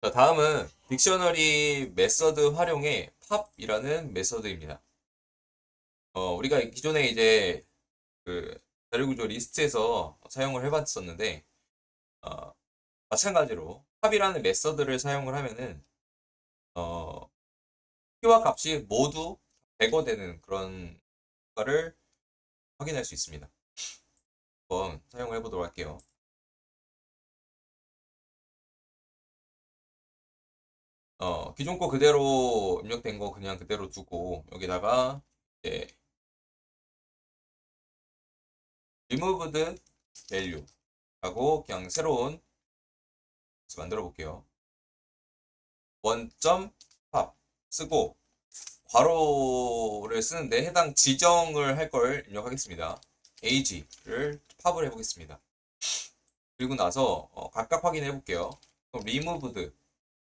자, 다음은 딕셔너리 메서드 활용의 팝이라는 메서드입니다. 어, 우리가 기존에 이제 그 자료구조 리스트에서 사용을 해봤었는데, 어, 마찬가지로 팝이라는 메서드를 사용을 하면은, 어, 키와 값이 모두 제거되는 그런 효과를 확인할 수 있습니다. 한번 사용을 해보도록 할게요. 어, 기존 거 그대로 입력된 거 그냥 그대로 두고 여기다가 이제 removed value 하고 그냥 새로운 만들어 볼게요. 원점 팝 쓰고 괄호를 쓰는데 해당 지정을 할 걸 입력하겠습니다. ag를 팝을 해보겠습니다. 그리고 나서 어, 각각 확인해 볼게요. 그럼 removed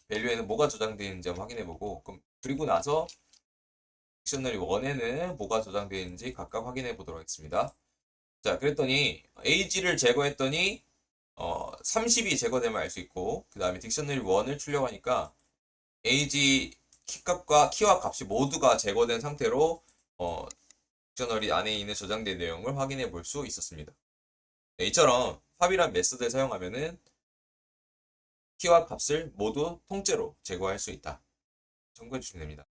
밸류에는 뭐가 저장되어 있는지 한번 확인해 보고 그럼 그리고 나서 딕셔너리 1에는 뭐가 저장되어 있는지 각각 확인해 보도록 하겠습니다. 자, 그랬더니 ag를 제거했더니 어, 30이 제거되면 알 수 있고 그 다음에 딕셔너리 1을 출력하니까 ag 키값과 키와 값이 모두가 제거된 상태로 어, 딕셔너리 안에 있는 저장된 내용을 확인해 볼 수 있었습니다. 네, 이처럼 팝이란 메소드를 사용하면은 키와 값을 모두 통째로 제거할 수 있다. 참고해 주시면 됩니다.